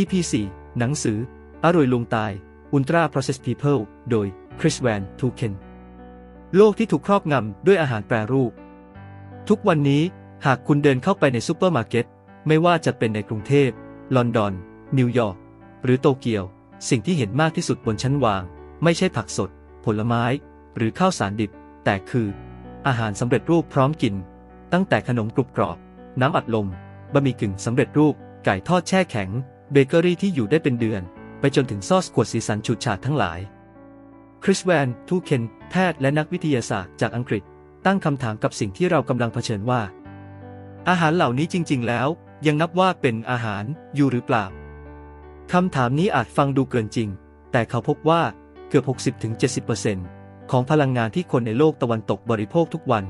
EP 4 หนังสือ อร่อยลวงตาย Ultra Processed People โดย Chris Van Tuken โลกที่ถูกครอบงำด้วยอาหารแปรรูป ทุกวันนี้หากคุณเดินเข้าไปในซูเปอร์มาร์เก็ต ไม่ว่าจะเป็นในกรุงเทพ ลอนดอน นิวยอร์ก หรือโตเกียว สิ่งที่เห็นมากที่สุดบนชั้นวาง ไม่ใช่ผักสด ผลไม้ หรือข้าวสารดิบ แต่คือ อาหารสำเร็จรูปพร้อมกิน ตั้งแต่ขนมกรุบกรอบ น้ำอัดลม บะหมี่กึ่งสำเร็จรูป ไก่ทอดแช่แข็ง เบเกอรี่ที่อยู่ได้เป็นเดือน ไปจนถึงซอสขวดสีสันฉูดฉาดทั้งหลาย คริสแวนทูเคน แพทย์และนักวิทยาศาสตร์จากอังกฤษ ตั้งคำถามกับสิ่งที่เรากำลังเผชิญว่า อาหารเหล่านี้จริง ๆ แล้ว ยังนับว่าเป็นอาหารอยู่หรือเปล่าคำถามนี้อาจฟังดูเกินจริง แต่เขาพบว่าเกือบ 60-70%ของพลังงานที่คนในโลกตะวันตกบริโภคทุกวัน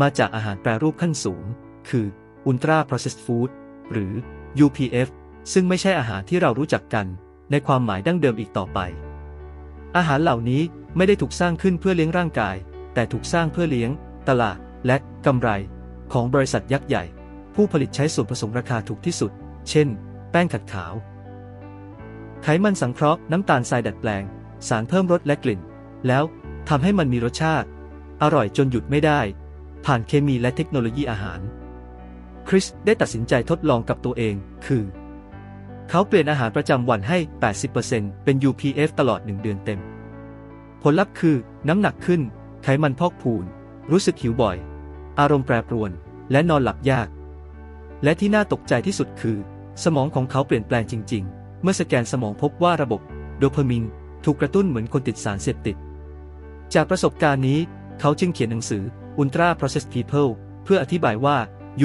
มาจากอาหารแปรรูปขั้นสูง คือ Ultra Processed Food หรือ UPF ซึ่งไม่ใช่อาหารที่เรารู้จักกันในความหมายดั้งเดิมอีกต่อไป อาหารเหล่านี้ไม่ได้ถูกสร้างขึ้นเพื่อเลี้ยงร่างกาย แต่ถูกสร้างเพื่อเลี้ยง ตลาด และกำไร ของบริษัทยักษ์ใหญ่ ผู้ผลิตใช้ส่วนผสมราคาถูกที่สุด เช่น แป้งขัดขาว ไขมันสังเคราะห์น้ำตาลทรายดัดแปลง สารเพิ่มรสและกลิ่น แล้วทำให้มันมีรสชาติ อร่อยจนหยุดไม่ได้ ผ่านเคมีและเทคโนโลยีอาหาร คริสได้ตัดสินใจทดลองกับตัวเอง คือ เขาเปลี่ยนอาหารประจำวันให้ 80%เป็น UPF ตลอด 1 เดือนเต็ม ผลลัพธ์คือ น้ำหนักขึ้น ไขมันพอกพูน รู้สึกหิวบ่อย อารมณ์แปรปรวน และนอนหลับยาก และที่น่าตกใจที่สุดคือ สมองของเขาเปลี่ยนแปลงจริง ๆ เมื่อสแกนสมองพบว่าระบบ โดพามิน ถูกกระตุ้นเหมือนคนติดสารเสพติด จากประสบการณ์นี้ เขาจึงเขียนหนังสือ Ultra Processed People เพื่ออธิบายว่า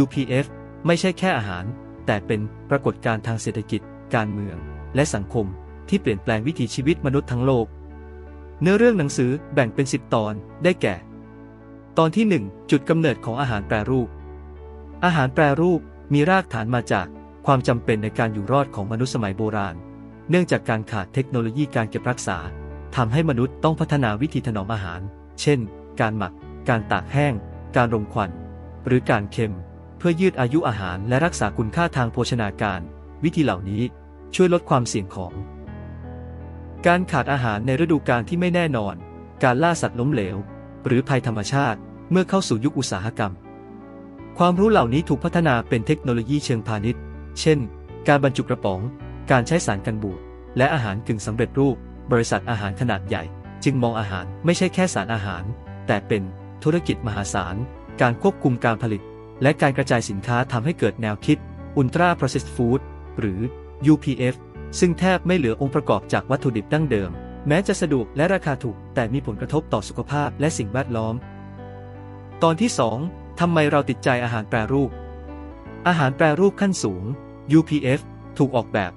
UPF ไม่ใช่แค่อาหาร แต่เป็นปรากฏการณ์ทางเศรษฐกิจ การเมือง และสังคมที่เปลี่ยนแปลงวิถีชีวิตมนุษย์ทั้งโลก เนื้อเรื่องหนังสือแบ่งเป็น 10 ตอน ได้แก่ ตอนที่ 1 จุดกำเนิดของอาหารแปรรูป อาหารแปรรูปมีรากฐานมาจากความจำเป็นในการอยู่รอดของมนุษย์สมัยโบราณ เนื่องจากการขาดเทคโนโลยีการเก็บรักษาทำให้มนุษย์ต้องพัฒนาวิธีถนอมอาหาร เช่น การหมัก การตากแห้ง การรมควัน หรือการเค็ม เพื่อยืดอายุอาหารและรักษาคุณค่าทางโภชนาการ วิธีเหล่านี้ ช่วยลดความเสี่ยงของ การขาดอาหารในฤดูกาลที่ไม่แน่นอน การล่าสัตว์ล้มเหลว หรือภัยธรรมชาติเมื่อเข้าสู่ยุคอุตสาหกรรม ความรู้เหล่านี้ถูกพัฒนาเป็นเทคโนโลยีเชิงพาณิชย์ เช่น การบรรจุกระป๋อง การใช้สารกันบูด และอาหารกึ่งสำเร็จรูป บริษัทอาหารขนาดใหญ่ จึงมองอาหารไม่ใช่แค่สารอาหาร แต่เป็นธุรกิจมหาศาล การควบคุมการผลิต และการกระจายสินค้าทำให้เกิดแนวคิด Ultra Processed Food หรือ UPF ซึ่งแทบไม่เหลือองค์ประกอบจากวัตถุดิบดั้งเดิม แม้จะสะดวกและราคาถูก แต่มีผลกระทบต่อสุขภาพและสิ่งแวดล้อม ตอนที่ 2ทำไมเราติดใจอาหารแปรรูป อาหารแปรรูปขั้นสูง UPF ถูกออกแบบ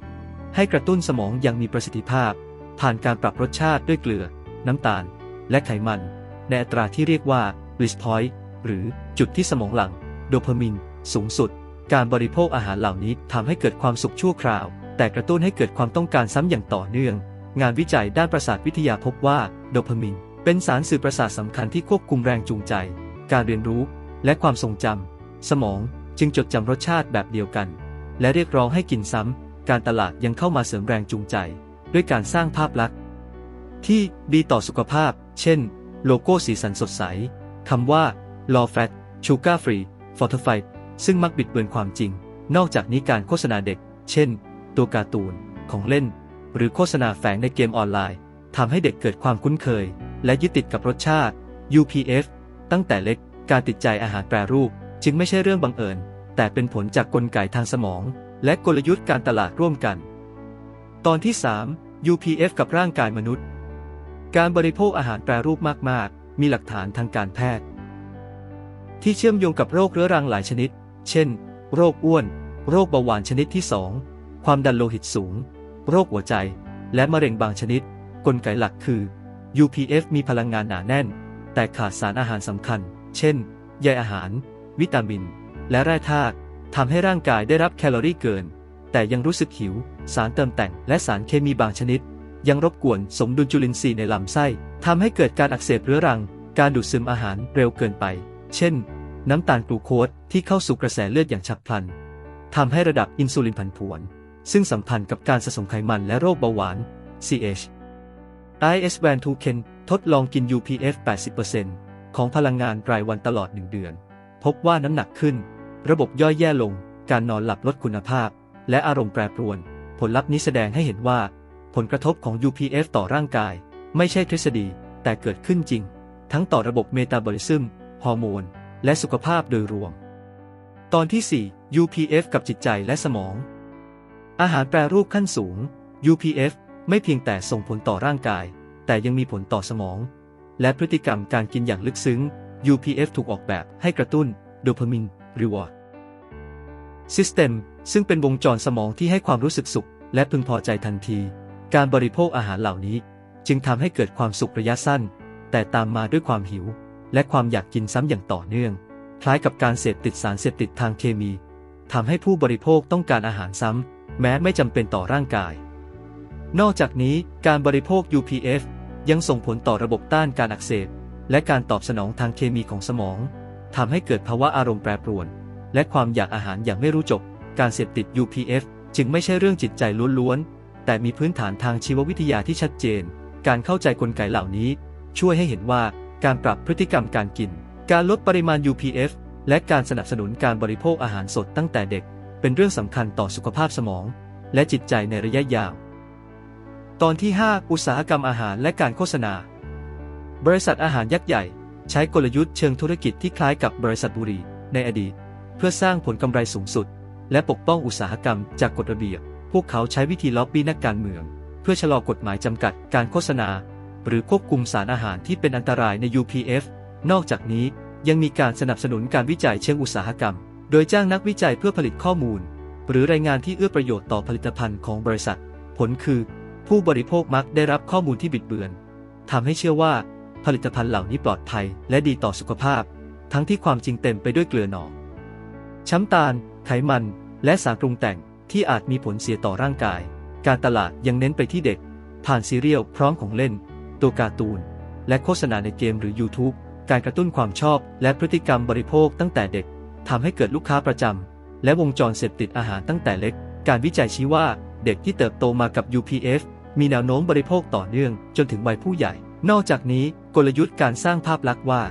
ให้กระตุ้นสมองอย่างมีประสิทธิภาพ ผ่านการปรับรสชาติด้วยเกลือ น้ำตาล และไขมัน ในอัตราที่เรียกว่า bliss point หรือจุดที่สมองหลัง โดพามิน สูงสุด การบริโภคอาหารเหล่านี้ทำให้เกิดความสุขชั่วคราว แต่กระตุ้นให้เกิดความต้องการซ้ำอย่างต่อเนื่อง งานวิจัยด้านประสาทวิทยาพบว่าโดพามิน เป็นสารสื่อประสาทสำคัญที่ควบคุมแรงจูงใจ การเรียนรู้ และความทรงจำสมองจึงจดจำรสชาติแบบเดียวกัน และเรียกร้องให้กินซ้ำ การตลาดยังเข้ามาเสริมแรงจูงใจ ด้วยการสร้างภาพลักษณ์ที่ดีต่อสุขภาพ เช่น โลโก้สีสันสดใสคำว่า low fat sugar free fortified ซึ่งมักบิดเบือนความจริง นอกจากนี้การโฆษณาเด็ก เช่น ตัวการ์ตูน ของเล่น หรือโฆษณาแฝงในเกมออนไลน์ทำให้เด็กเกิดความคุ้นเคย และยึดติดกับรสชาติ UPF ตั้งแต่เล็กการติดใจอาหารแปรรูป จึงไม่ใช่เรื่องบังเอิญ แต่เป็นผลจากกลไกทางสมอง และกลยุทธ์การตลาดร่วมกัน ตอนที่ 3 UPF กับร่างกายมนุษย์ การบริโภคอาหารแปรรูปมาก ๆ มีหลักฐานทางการแพทย์ ที่เชื่อมโยงกับโรคเรื้อรังหลายชนิด เช่น โรคอ้วน โรคเบาหวานชนิดที่ 2 ความดันโลหิตสูง โรคหัวใจ และมะเร็งบางชนิด กลไกหลักคือ UPF มีพลังงานหนาแน่น แต่ขาดสารอาหารสำคัญ เช่น ใยอาหาร วิตามิน และแร่ธาตุทำให้ร่างกายได้รับแคลอรี่เกิน แต่ยังรู้สึกหิว สารเติมแต่ง และสารเคมีบางชนิด ยังรบกวนสมดุลจุลินทรีย์ในลำไส้ทำให้เกิดการอักเสบเรื้อรัง การดูดซึมอาหารเร็วเกินไป เช่น น้ำตาลกลูโคสที่เข้าสู่กระแสเลือดอย่างฉับพลันทำให้ระดับอินซูลินผันผวน ซึ่งสัมพันธ์กับการสะสมไขมันและโรคเบาหวาน CH IS Van t u k e n ทดลองกิน UPF 80%ของพลังงานรายวันตลอด 1 เดือน พบว่าน้ำหนักขึ้น ระบบย่อยแย่ลง การนอนหลับลดคุณภาพ และอารมณ์แปรปรวน ผลลัพธ์นี้แสดงให้เห็นว่า ผลกระทบของ UPF ต่อร่างกาย ไม่ใช่ทฤษฎี แต่เกิดขึ้นจริง ทั้งต่อระบบเมตาบอลิซึม ฮอร์โมน และสุขภาพโดยรวม ตอนที่ 4 UPF กับจิตใจและสมอง อาหารแปรรูปขั้นสูง UPF ไม่เพียงแต่ส่งผลต่อร่างกาย แต่ยังมีผลต่อสมอง และพฤติกรรมการกินอย่างลึกซึ้ง UPF ถูกออกแบบให้กระตุ้นโดพามิน reward system ซึ่งเป็นวงจรสมองที่ให้ความรู้สึกสุข และพึงพอใจทันที การบริโภคอาหารเหล่านี้ จึงทำให้เกิดความสุขระยะสั้น แต่ตามมาด้วยความหิว และความอยากกินซ้ำอย่างต่อเนื่อง คล้ายกับการเสพติดสารเสพติดทางเคมีทำให้ผู้บริโภคต้องการอาหารซ้ำ แม้ไม่จำเป็นต่อร่างกาย นอกจากนี้การบริโภค UPF ยังส่งผลต่อระบบต้านการอักเสบ และการตอบสนองทางเคมีของสมองทำให้เกิดภาวะอารมณ์แปรปรวน และความอยากอาหารอย่างไม่รู้จบ การเสพติด UPF จึงไม่ใช่เรื่องจิตใจล้วนๆ แต่มีพื้นฐานทางชีววิทยาที่ชัดเจน การเข้าใจกลไกเหล่านี้ ช่วยให้เห็นว่า การปรับพฤติกรรมการกิน การลดปริมาณ UPF และการสนับสนุนการบริโภคอาหารสดตั้งแต่เด็ก เป็นเรื่องสำคัญต่อสุขภาพสมอง และจิตใจในระยะยาว ตอนที่ 5 อุตสาหกรรมอาหารและการโฆษณา บริษัทอาหารยักษ์ใหญ่ ใช้กลยุทธ์เชิงธุรกิจที่คล้ายกับบริษัทบุรีในอดีต เพื่อสร้างผลกำไรสูงสุด และปกป้องอุตสาหกรรมจากกฎระเบียบ พวกเขาใช้วิธีล็อบบี้นักการเมือง เพื่อชะลอกฎหมายจำกัดการโฆษณา หรือควบคุมสารอาหารที่เป็นอันตรายใน UPF นอกจากนี้ยังมีการสนับสนุนการวิจัยเชิงอุตสาหกรรม โดยจ้างนักวิจัยเพื่อผลิตข้อมูล หรือรายงานที่เอื้อประโยชน์ต่อผลิตภัณฑ์ของบริษัท ผลคือ ผู้บริโภคมักได้รับข้อมูลที่บิดเบือนทำให้เชื่อว่า ผลิตภัณฑ์เหล่านี้ปลอดภัยและดีต่อสุขภาพ ทั้งที่ความจริงเต็มไปด้วยเกลือหนองช้ำตาล ไขมัน และสารปรุงแต่งที่อาจมีผลเสียต่อร่างกาย การตลาดยังเน้นไปที่เด็ก ผ่านซีเรียลพร้อมของเล่น ตัวการ์ตูน และโฆษณาในเกมหรือ YouTube การกระตุ้นความชอบและพฤติกรรมบริโภคตั้งแต่เด็กทำให้เกิดลูกค้าประจำและวงจรเสพติดอาหารตั้งแต่เล็ก การวิจัยชี้ว่าเด็กที่เติบโตมากับ UPF มีแนวโน้มบริโภคต่อเนื่องจนถึงวัยผู้ใหญ่ นอกจากนี้กลยุทธ์การสร้างภาพลักษณ์ว่า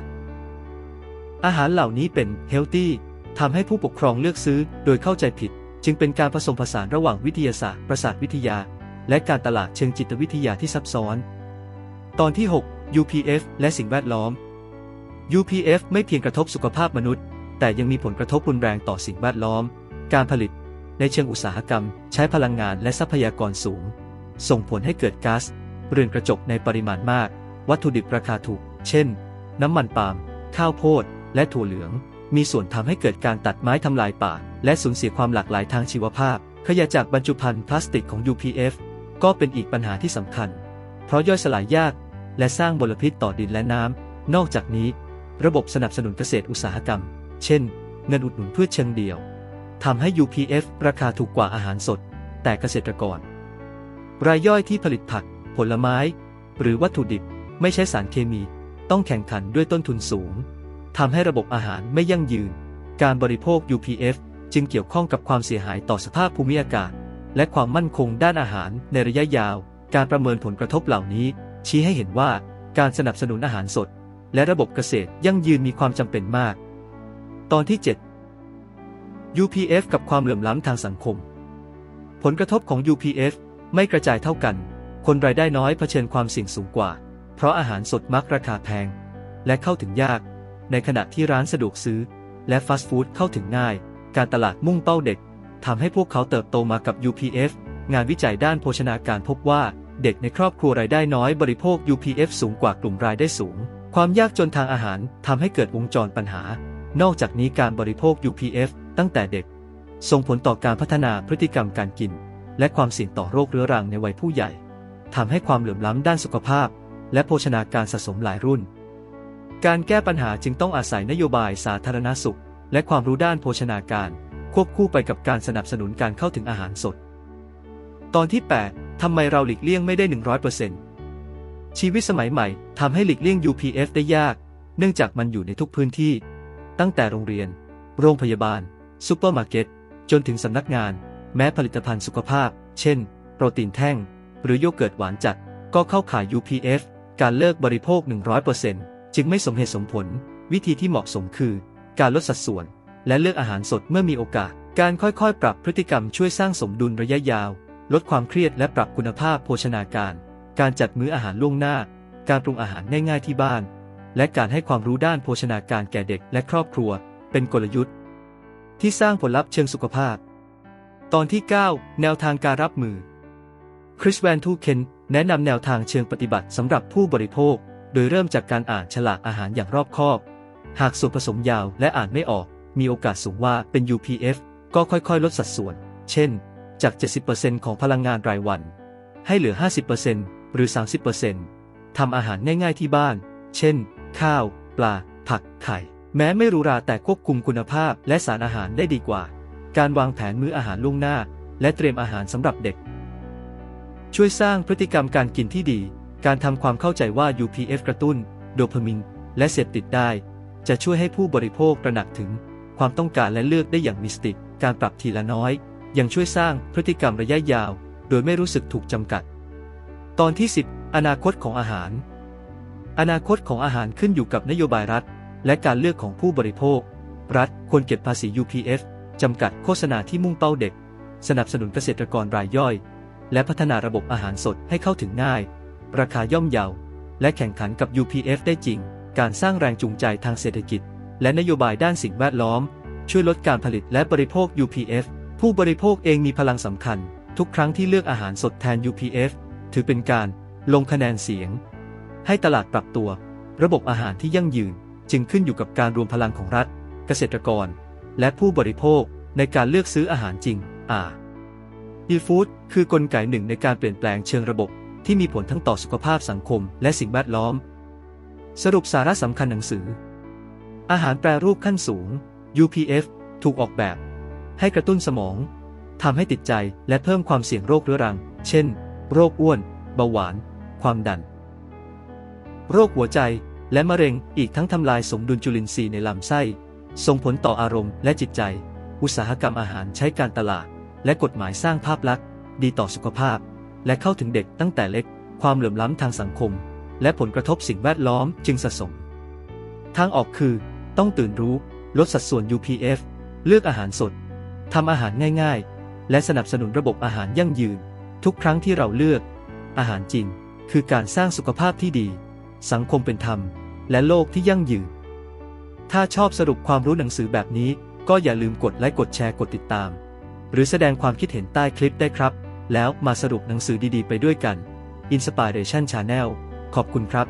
อาหารเหล่านี้เป็นเฮลตี้ทำให้ผู้ปกครองเลือกซื้อโดยเข้าใจผิด จึงเป็นการผสมผสานระหว่างวิทยาศาสตร์ ประสาทวิทยา และการตลาดเชิงจิตวิทยาที่ซับซ้อน ตอนที่ 6 UPF และสิ่งแวดล้อม UPF ไม่เพียงกระทบสุขภาพมนุษย์ แต่ยังมีผลกระทบรุนแรงต่อสิ่งแวดล้อม การผลิต ในเชิงอุตสาหกรรม ใช้พลังงานและทรัพยากรสูง ส่งผลให้เกิดก๊าซเรือนกระจกในปริมาณมาก วัตถุดิบราคาถูก เช่น น้ำมันปาล์ม ข้าวโพด และถั่วเหลือง มีส่วนทำให้เกิดการตัดไม้ทำลายป่า และสูญเสียความหลากหลายทางชีวภาพ ขยะจากบรรจุภัณฑ์พลาสติกของ UPF ก็เป็นอีกปัญหาที่สำคัญ เพราะย่อยสลายยาก และสร้างมลพิษต่อดินและน้ำ นอกจากนี้ ระบบสนับสนุนเกษตรอุตสาหกรรม เช่น เงินอุดหนุนพืชเชิงเดียวทำให้ UPF ราคาถูกกว่าอาหารสด แต่เกษตรกร รายย่อยที่ผลิตผัก ผลไม้ หรือวัตถุดิบไม่ใช้สารเคมี ต้องแข่งขันด้วยต้นทุนสูงทำให้ระบบอาหารไม่ยั่งยืน การบริโภค UPF จึงเกี่ยวข้องกับความเสียหายต่อสภาพภูมิอากาศ และความมั่นคงด้านอาหารในระยะยาว การประเมินผลกระทบเหล่านี้ ชี้ให้เห็นว่าการสนับสนุนอาหารสด และระบบเกษตรยั่งยืนมีความจำเป็นมาก ตอนที่ 7 UPF กับความเหลื่อมล้ำทางสังคม ผลกระทบของ UPF ไม่กระจายเท่ากัน คนรายได้น้อยเผชิญความเสี่ยงสูงกว่า เพราะอาหารสดมักราคาแพง และเข้าถึงยาก ในขณะที่ร้านสะดวกซื้อ และฟาสต์ฟู้ดเข้าถึงง่าย การตลาดมุ่งเป้าเด็กทำให้พวกเขาเติบโตมากับ UPF งานวิจัยด้านโภชนาการพบว่า เด็กในครอบครัวรายได้น้อยบริโภค UPF สูงกว่ากลุ่มรายได้สูง ความยากจนทางอาหารทำให้เกิดวงจรปัญหา นอกจากนี้การบริโภค UPF ตั้งแต่เด็ก ส่งผลต่อการพัฒนาพฤติกรรมการกิน และความเสี่ยงต่อโรคเรื้อรังในวัยผู้ใหญ่ทำให้ความเหลื่อมล้ำด้านสุขภาพ และโภชนาการสะสมหลายรุ่น การแก้ปัญหาจึงต้องอาศัยนโยบายสาธารณสุข และความรู้ด้านโภชนาการ ควบคู่ไปกับการสนับสนุนการเข้าถึงอาหารสด ตอนที่ 8 ทำไมเราหลีกเลี่ยงไม่ได้ 100%ชีวิตสมัยใหม่ทำให้หลีกเลี่ยง UPF ได้ยาก เนื่องจากมันอยู่ในทุกพื้นที่ ตั้งแต่โรงเรียน โรงพยาบาลซูเปอร์มาร์เก็ต จนถึงสำนักงาน แม้ผลิตภัณฑ์สุขภาพ เช่น โปรตีนแท่ง หรือโยเกิร์ตหวานจัด ก็เข้าข่าย UPF การเลิกบริโภค 100%จึงไม่สมเหตุสมผล วิธีที่เหมาะสมคือ การลดสัดส่วน และเลือกอาหารสดเมื่อมีโอกาส การค่อยๆ ปรับพฤติกรรมช่วยสร้างสมดุลระยะยาว ลดความเครียดและปรับคุณภาพโภชนาการ การจัดมื้ออาหารล่วงหน้า การปรุงอาหารง่ายๆที่บ้าน และการให้ความรู้ด้านโภชนาการแก่เด็กและครอบครัว เป็นกลยุทธ์ ที่สร้างผลลัพธ์เชิงสุขภาพ ตอนที่ 9 แนวทางการรับมือ คริสแวนทูเคนแนะนำแนวทางเชิงปฏิบัติสำหรับผู้บริโภค โดยเริ่มจากการอ่านฉลากอาหารอย่างรอบคอบ หากส่วนผสมยาวและอ่านไม่ออก มีโอกาสสูงว่าเป็น UPF ก็ค่อยๆ ลดสัดส่วน เช่น จาก 70%ของพลังงานรายวัน ให้เหลือ 50%หรือ 30%ทำอาหารง่ายๆที่บ้าน เช่น ข้าว ปลา ผัก ไข่ แม้ไม่หรูหราแต่ควบคุมคุณภาพและสารอาหารได้ดีกว่า การวางแผนมื้ออาหารล่วงหน้า และเตรียมอาหารสำหรับเด็ก ช่วยสร้างพฤติกรรมการกินที่ดี การทำความเข้าใจว่า UPF กระตุ้น โดพามิน และเสพติดได้ จะช่วยให้ผู้บริโภคตระหนักถึงความต้องการและเลือกได้อย่างมีสติ การปรับทีละน้อย ยังช่วยสร้างพฤติกรรมระยะยาว โดยไม่รู้สึกถูกจำกัด ตอนที่ 10 อนาคตของอาหาร อนาคตของอาหารขึ้นอยู่กับนโยบายรัฐ และการเลือกของผู้บริโภค รัฐควรเก็บภาษี UPF จำกัดโฆษณาที่มุ่งเป้าเด็ก สนับสนุนเกษตรกรรายย่อย และพัฒนาระบบอาหารสดให้เข้าถึงง่าย ราคาย่อมเยา และแข่งขันกับ UPF ได้จริง การสร้างแรงจูงใจทางเศรษฐกิจ และนโยบายด้านสิ่งแวดล้อม ช่วยลดการผลิตและบริโภค UPF ผู้บริโภคเองมีพลังสำคัญ ทุกครั้งที่เลือกอาหารสดแทน UPF ถือเป็นการลงคะแนนเสียง ให้ตลาดปรับตัว ระบบอาหารที่ยั่งยืน จึงขึ้นอยู่กับการรวมพลังของรัฐ เกษตรกร และผู้บริโภคในการเลือกซื้ออาหารจริง อ่า e-food คือกลไกหนึ่งในการเปลี่ยนแปลงเชิงระบบ ที่มีผลทั้งต่อสุขภาพสังคม และสิ่งแวดล้อม สรุปสาระสำคัญหนังสือ อาหารแปรรูปขั้นสูง UPF ถูกออกแบบ ให้กระตุ้นสมองทำให้ติดใจและเพิ่มความเสี่ยงโรคเรื้อรัง เช่น โรคอ้วน เบาหวาน ความดัน โรคหัวใจและมะเร็งอีกทั้งทำลายสมดุลจุลินทรีย์ในลำไส้ ส่งผลต่ออารมณ์และจิตใจ อุตสาหกรรมอาหารใช้การตลาด และกฎหมายสร้างภาพลักษณ์ ดีต่อสุขภาพ และเข้าถึงเด็กตั้งแต่เล็ก ความเหลื่อมล้ำทางสังคม และผลกระทบสิ่งแวดล้อมจึงสะสม ทางออกคือ ต้องตื่นรู้ ลดสัดส่วน UPF เลือกอาหารสด ทำอาหารง่ายๆ และสนับสนุนระบบอาหารยั่งยืน ทุกครั้งที่เราเลือก อาหารจริง คือการสร้างสุขภาพที่ดี สังคมเป็นธรรม และโลกที่ยั่งยืน ถ้าชอบสรุปความรู้หนังสือแบบนี้ ก็อย่าลืมกดไลค์กดแชร์กดติดตาม หรือแสดงความคิดเห็นใต้คลิปได้ครับ แล้วมาสรุปหนังสือดีๆ ไปด้วยกัน Inspiration Channel ขอบคุณครับ